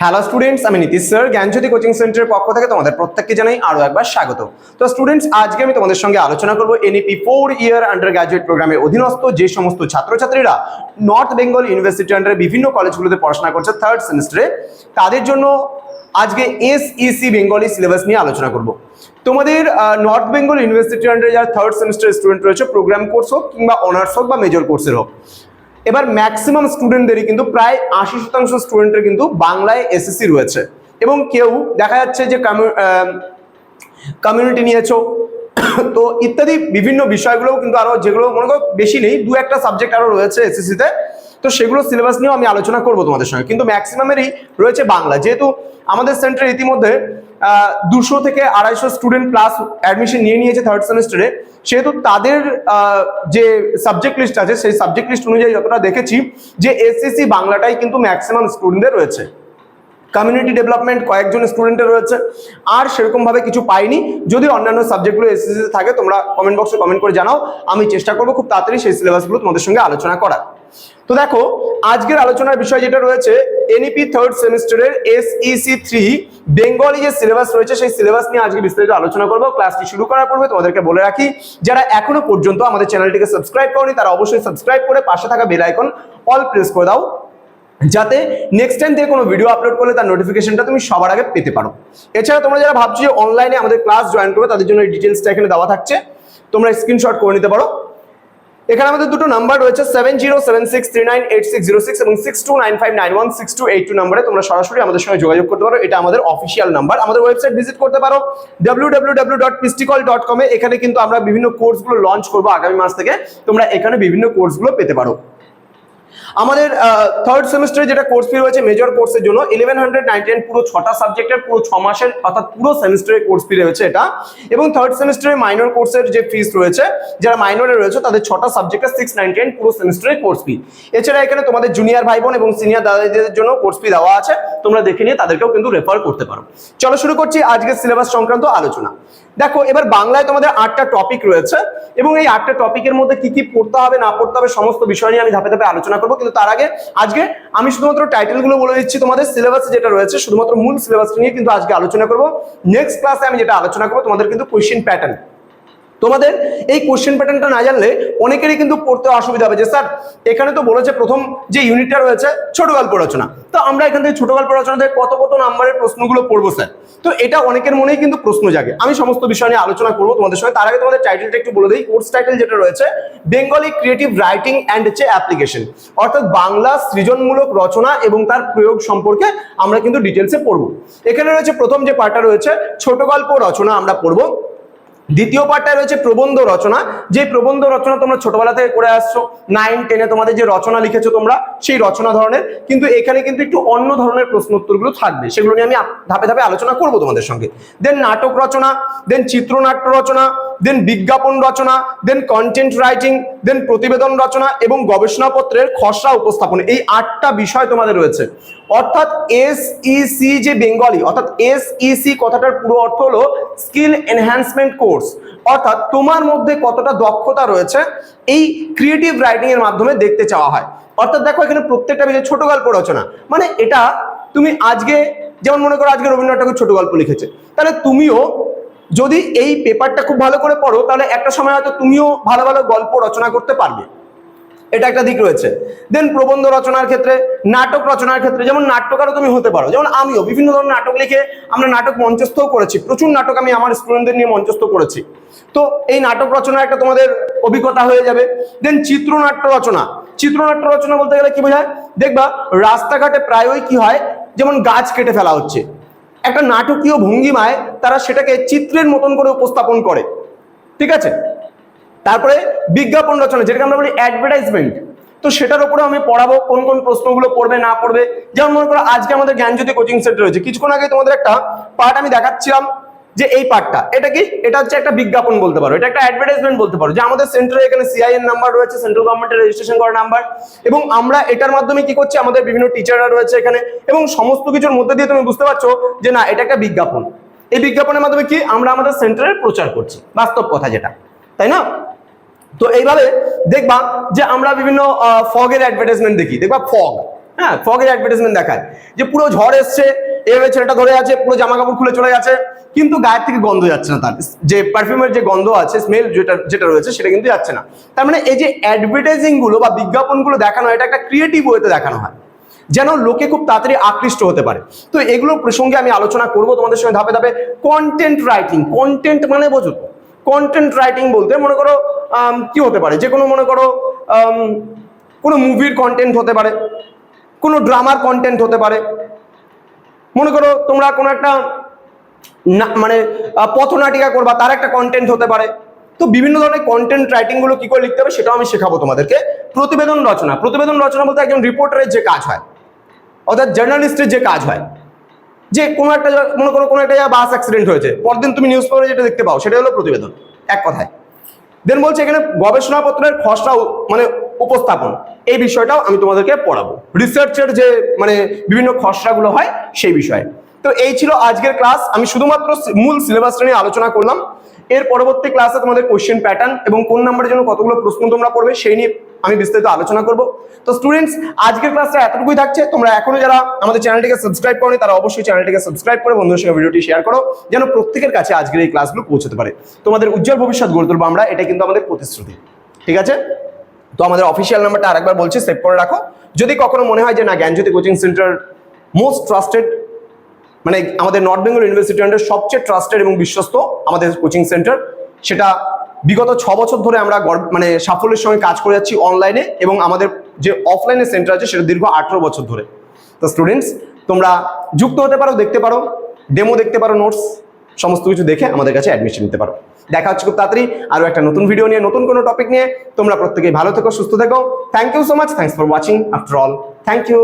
Hello students আমি Nitish sir জ্ঞানজ্যোতি coaching সেন্টারের পক্ষ থেকে তোমাদের প্রত্যেককে জানাই আরও একবার স্বাগত। তো স্টুডেন্টস আজকে আমি তোমাদের সঙ্গে আলোচনা করব NEP four year undergraduate প্রোগ্রামের অধীনস্থ যে সমস্ত ছাত্রছাত্রীরা নর্থ বেঙ্গল ইউনিভার্সিটি আন্ডারে বিভিন্ন কলেজগুলোতে পড়াশোনা করছে থার্ড সেমিস্টারে তাদের জন্য আজকে এসইসি বেঙ্গলি সিলেবাস নিয়ে আলোচনা করব। তোমাদের নর্থ বেঙ্গল ইউনিভার্সিটি আন্ডারে যারা থার্ড সেমিস্টার স্টুডেন্ট রয়েছে প্রোগ্রাম কোর্স হোক কিংবা অনার্স হোক বা মেজর কোর্সের হোক এবার ম্যাক্সিমাম স্টুডেন্টদেরই কিন্তু প্রায় আশি শতাংশ স্টুডেন্টের কিন্তু বাংলায় এসএসসি রয়েছে। এবং কেউ দেখা যাচ্ছে যে কমিউনিটি নিয়েছো, তো ইত্যাদি বিভিন্ন বিষয়গুলোও কিন্তু আরও যেগুলো মনে করো বেশি নেই, দু একটা সাবজেক্ট আরও রয়েছে এসএসসিতে তো সেগুলো সিলেবাস নিয়েও আমি আলোচনা করব তোমাদের সঙ্গে। কিন্তু ম্যাক্সিমামেরই রয়েছে বাংলা। যেহেতু আমাদের সেন্টারে ইতিমধ্যে দুশো থেকে আড়াইশো স্টুডেন্ট প্লাস অ্যাডমিশন নিয়ে নিয়েছে থার্ড সেমিস্টারে সেহেতু তাদের যে সাবজেক্ট লিস্ট আছে, সেই সাবজেক্ট লিস্ট অনুযায়ী যতটা দেখেছি, যে এসসিসি বাংলাটাই কিন্তু ম্যাক্সিমাম স্টুডেন্টদের রয়েছে। কমিউনিটি ডেভেলপমেন্ট কয়েকজন স্টুডেন্টের রয়েছে। আর সেরকমভাবে কিছু পাইনি। যদি অন্যান্য সাবজেক্টগুলো এসএসসি থাকে, তোমরা কমেন্ট বক্সে কমেন্ট করে জানাও। আমি চেষ্টা করব খুব তাড়াতাড়ি সেই সিলেবাসগুলো তোমাদের সঙ্গে আলোচনা করার। তো দেখো, আজকের আলোচনার বিষয় যেটা রয়েছে এনইপি থার্ড সেমিস্টারের এসইসি থ্রি বেঙ্গলি যে সিলেবাস রয়েছে, সেই সিলেবাস নিয়ে আজকে বিস্তারিত আলোচনা করব। ক্লাসটি শুরু করার পূর্বে তোমাদেরকে বলে রাখি, যারা এখনও পর্যন্ত আমাদের চ্যানেলটিকে সাবস্ক্রাইব করনি, তারা অবশ্যই সাবস্ক্রাইব করে পাশে থাকা বেল আইকন অল প্রেস করে দাও। যাতে নেক্সট টাইম থেকে কোনো ভিডিও আপলোড করলে তার নোটিফিকেশনটা তুমি সবার আগে পেতে পারো। এছাড়া তোমরা যারা ভাবছ যে অনলাইনে আমাদের ক্লাস জয়েন করবে, তাদের জন্য এই ডিটেলসটা এখানে দেওয়া থাকছে। তোমরা স্ক্রিনশট করে নিতে পারো। এখানে আমাদের দুটো নাম্বার রয়েছে seven zero seven six three nine eight six zero six এবং six two nine five nine one six two eight two নাম্বারে তোমরা সরাসরি আমাদের সঙ্গে যোগাযোগ করতে পারো। এটা আমাদের অফিসিয়াল নাম্বার আমাদের ওয়েবসাইট ভিজিট করতে পারো ডাব্লিউ ডাব্লিউ ডাব্লিউ ডট পিস্টিকল ডট কমে এখানে কিন্তু আমরা বিভিন্ন কোর্সগুলো লঞ্চ করব আগামী মাস থেকে। তোমরা এখানে বিভিন্ন কোর্সগুলো পেতে পারো। আমাদের থার্ড সেমিস্টারে যেটা কোর্স ফি রয়েছে মেজর কোর্সের জন্য ইলেভেন হান্ড্রেড নাইনটি পুরো ছটা সাবজেক্টের পুরো ছ মাসের, অর্থাৎ পুরো সেমিস্টারের কোর্স ফি রয়েছে এটা। এবং থার্ড সেমিস্টারে মাইনর কোর্সের যে ফিস রয়েছে, যারা মাইনরে রয়েছে, তাদের ছটা সাবজেক্টের সিক্স নাইনটি পুরো সেমিস্টারের কোর্স ফি এছাড়া এখানে তোমাদের জুনিয়র ভাই বোন এবং সিনিয়র দাদাদের জন্য কোর্স ফি দেওয়া আছে, তোমরা দেখে নিয়ে তাদেরকেও কিন্তু রেফার করতে পারো। চলো শুরু করছি আজকের সিলেবাস সংক্রান্ত আলোচনা। দেখো, এবার বাংলায় তোমাদের আটটা টপিক রয়েছে, এবং এই আটটা টপিকের মধ্যে কি কি পড়তে হবে, না পড়তে হবে, সমস্ত বিষয় নিয়ে আমি ধাপে ধাপে আলোচনা করব। কিন্তু তার আগে আজকে আমি শুধুমাত্র টাইটেলগুলো বলে দিচ্ছি, তোমাদের সিলেবাস যেটা রয়েছে, শুধুমাত্র মূল সিলেবাসটা নিয়ে কিন্তু আজকে আলোচনা করব। নেক্সট ক্লাসে আমি যেটা আলোচনা করব, তোমাদের কিন্তু কোয়েশ্চেন প্যাটার্ন তোমাদের এই কোশ্চেন প্যাটার্নটা না জানলে অনেকেরই কিন্তু পড়তে অসুবিধা হবে। যে স্যার, এখানে তো বলেছে প্রথম যে ইউনিটটা রয়েছে, ছোট গল্প রচনা। তো আমরা এখান থেকে ছোট গল্প রচনা থেকে কত কত নাম্বারের প্রশ্নগুলো পড়ব, স্যার? তো এটা অনেকের মনেই কিন্তু প্রশ্ন জাগে। আমি সমস্ত বিষয় নিয়ে আলোচনা করব তোমাদের সঙ্গে। তার আগে তোমাদের টাইটেলটা একটু বলে দিই। কোর্স টাইটেল যেটা রয়েছে বেঙ্গলি ক্রিয়েটিভ রাইটিং অ্যান্ড হচ্ছে অ্যাপ্লিকেশন অর্থাৎ বাংলা সৃজনমূলক রচনা এবং তার প্রয়োগ সম্পর্কে আমরা কিন্তু ডিটেলসে পড়ব। এখানে রয়েছে প্রথম যে পার্টটা রয়েছে, ছোট গল্প রচনা আমরা পড়ব। দ্বিতীয় পার্টটা রয়েছে প্রবন্ধ রচনা। যে প্রবন্ধ রচনা তোমরা ছোটবেলা থেকে করে আসছো নাইন টেনে তোমাদের যে রচনা লিখেছো তোমরা, সেই রচনা ধরনের, কিন্তু এখানে কিন্তু একটু অন্য ধরনের প্রশ্ন উত্তরগুলো থাকবে। সেগুলো নিয়ে আমি ধাপে ধাপে আলোচনা করব তোমাদের সঙ্গে। দেন নাটক রচনা দেন চিত্রনাট্য রচনা দেন বিজ্ঞাপন রচনা দেন কন্টেন্ট রাইটিং দেন প্রতিবেদন রচনা এবং গবেষণাপত্রের খসড়া উপস্থাপন। এই আটটা বিষয় তোমাদের রয়েছে। অর্থাৎ এসইসি যে বেঙ্গলি অর্থাৎ এসইসি কথাটার পুরো অর্থ হলো স্কিল এনহ্যান্সমেন্ট কোর্স অর্থাৎ তোমার মধ্যে কতটা দক্ষতা রয়েছে, এই ক্রিয়েটিভ রাইটিং এর মাধ্যমে দেখতে চাওয়া হয়। অর্থাৎ দেখো এখানে প্রত্যেকটা বিষয় ছোট গল্প রচনা। মানে এটা তুমি আজকে, যেমন মনে করো আজকে রবীন্দ্রনাথ ঠাকুর ছোট গল্প লিখেছে। তাহলে তুমিও যদি এই পেপারটা খুব ভালো করে পড়ো, তাহলে একটা সময় হয়তো তুমিও ভালো ভালো গল্প রচনা করতে পারবে। এটা একটা দিক রয়েছে। দেন প্রবন্ধ রচনার ক্ষেত্রে, নাটক রচনার ক্ষেত্রে, যেমন নাট্যকারও তুমি হতে পারো। যেমন আমিও বিভিন্ন ধরনের নাটক লিখে আমরা নাটক মঞ্চস্থও করেছি। প্রচুর নাটক আমি আমার স্টুডেন্টদের নিয়ে মঞ্চস্থ করেছি। তো এই নাটক রচনা একটা তোমাদের অভিজ্ঞতা হয়ে যাবে। দেন চিত্রনাট্য রচনা। চিত্রনাট্য রচনা বলতে গেলে কি বোঝায়? দেখবা, রাস্তাঘাটে প্রায়ই কি হয়? যেমন গাছ কেটে ফেলা হচ্ছে। একটা নাটকীয় ভঙ্গিমায় তারা সেটাকে চিত্রের মতন করে উপস্থাপন করে। ঠিক আছে? তারপরে বিজ্ঞাপন রচনা, যেটাকে আমরা বলি অ্যাডভার্টাইজমেন্ট তো সেটার উপরে আমি পড়াবো, কোন কোন প্রশ্নগুলো পড়বে, না পড়বে। যেমন মনে করো, আজকে আমাদের জ্ঞানজ্যোতি কোচিং সেন্টার রয়েছে। কিছুক্ষণ আগে তোমাদের একটা পার্ট আমি দেখাচ্ছিলাম যে এই পার্টটা এটা কি? এটা হচ্ছে একটা বিজ্ঞাপন বলতে পারো, এটা একটা অ্যাডভার্টাইজমেন্ট বলতে পারো, যে আমাদের সেন্টারে এখানে সিআইএন নাম্বার রয়েছে সেন্ট্রাল গভর্নমেন্টের রেজিস্ট্রেশন করা নাম্বার এবং আমরা এটার মাধ্যমে কি করছি? আমাদের বিভিন্ন টিচাররা রয়েছে এখানে, এবং সমস্ত কিছুর মধ্যে দিয়ে তুমি বুঝতে পারছ যে না, এটা একটা বিজ্ঞাপন। এই বিজ্ঞাপনের মাধ্যমে কি? আমরা আমাদের সেন্টারের প্রচার করছি, বাস্তব কথা যেটা, তাই না? তো এইভাবে দেখবা যে আমরা বিভিন্ন ফগের অ্যাডভার্টাইজমেন্ট দেখি, দেখবা ফগ হ্যাঁ ফগের অ্যাডভার্টাইজমেন্ট দেখায়, যে পুরো ঝড় এসছে এভাবে ছেলেটা ধরে আছে, পুরো জামা কাপড় খুলে চলে যাচ্ছে কিন্তু গায়ের থেকে গন্ধ যাচ্ছে না তার। যে পারফিউমের যে গন্ধ আছে স্মেল যেটা যেটা রয়েছে, সেটা কিন্তু যাচ্ছে না। তার মানে এই যে অ্যাডভার্টাইজিংগুলো বা বিজ্ঞাপনগুলো দেখানো হয়, এটা একটা ক্রিয়েটিভ ওয়েতে দেখানো হয়, যেন লোকে খুব তাড়াতাড়ি আকৃষ্ট হতে পারে। তো এগুলো প্রসঙ্গে আমি আলোচনা করব তোমাদের সঙ্গে ধাপে ধাপে। কন্টেন্ট রাইটিং কন্টেন্ট মানে বোঝো কন্টেন্ট রাইটিং বলতে মনে করো কি হতে পারে? যে কোনো মনে করো কোনো মুভির কন্টেন্ট হতে পারে, কোনো ড্রামার কন্টেন্ট হতে পারে। মনে করো তোমরা কোনো একটা না- মানে পথনাটিকা করবা, তার একটা কন্টেন্ট হতে পারে। তো বিভিন্ন ধরনের কন্টেন্ট রাইটিংগুলো কি করে লিখতে হবে সেটাও আমি শেখাবো তোমাদেরকে। প্রতিবেদন রচনা। প্রতিবেদন রচনা বলতে একজন রিপোর্টারের যে কাজ হয়, অর্থাৎ জার্নালিস্টের যে কাজ হয়, যে কোনো একটা মনে করো কোনো একটা বাস অ্যাক্সিডেন্ট হয়েছে, পরদিন তুমি নিউজ পেপারে যেটা দেখতে পাও সেটা হলো প্রতিবেদন, এক কথায়। দেন বলছে এখানে গবেষণাপত্রের খসড়া মানে উপস্থাপন, এই বিষয়টাও আমি তোমাদেরকে পড়াবো। রিসার্চের যে মানে বিভিন্ন খসড়াগুলো হয়, সেই বিষয়ে। তো এই ছিল আজকের ক্লাস আমি শুধুমাত্র মূল সিলেবাসটা নিয়ে আলোচনা করলাম। এর পরবর্তী ক্লাসে তোমাদের কোশ্চেন প্যাটার্ন এবং কোন নাম্বারের জন্য কতগুলো প্রশ্ন তোমরা পড়বে সেই নিয়ে আমি বিস্তারিত আলোচনা করব। তো স্টুডেন্টস আজকের ক্লাসটা এতটুকুই থাকছে। তোমরা এখনও যারা আমাদের চ্যানেলটিকে সাবস্ক্রাইব করনি, তারা অবশ্যই চ্যানেলটিকে সাবস্ক্রাইব করে বন্ধুদের সঙ্গে ভিডিওটি শেয়ার করো, যেন প্রত্যেকের কাছে আজকের এই ক্লাসগুলো পৌঁছতে পারে। তোমাদের উজ্জ্বল ভবিষ্যৎ গড়ে তুলবো আমরা। এটা কিন্তু আমাদের প্রতিশ্রুতি। ঠিক আছে? তো আমাদের অফিসিয়াল নাম্বারটা আরেকবার বলছি সেভ করে রাখো। যদি কখনো মনে হয় যে না, Gyanjyoti coaching centre most trusted মানে আমাদের নর্থ বেঙ্গল ইউনিভার্সিটি আন্ডার সবচেয়ে ট্রাস্টেড এবং বিশ্বস্ত আমাদের কোচিং সেন্টার সেটা বিগত ছ বছর ধরে আমরা মানে সাফল্যের সঙ্গে কাজ করে যাচ্ছি অনলাইনে এবং আমাদের যে অফলাইনে সেন্টার আছে সেটা দীর্ঘ আঠেরো বছর ধরে। তো স্টুডেন্টস তোমরা যুক্ত হতে পারো, দেখতে পারো ডেমো দেখতে পারো নোটস সমস্ত কিছু দেখে আমাদের কাছে অ্যাডমিশন নিতে পারো। দেখা হচ্ছে খুব তাড়াতাড়ি আরও একটা নতুন ভিডিও নিয়ে, নতুন কোনো টপিক নিয়ে। তোমরা প্রত্যেকেই ভালো থেকো, সুস্থ থেকো। Thank you so much thanks for watching after all thank you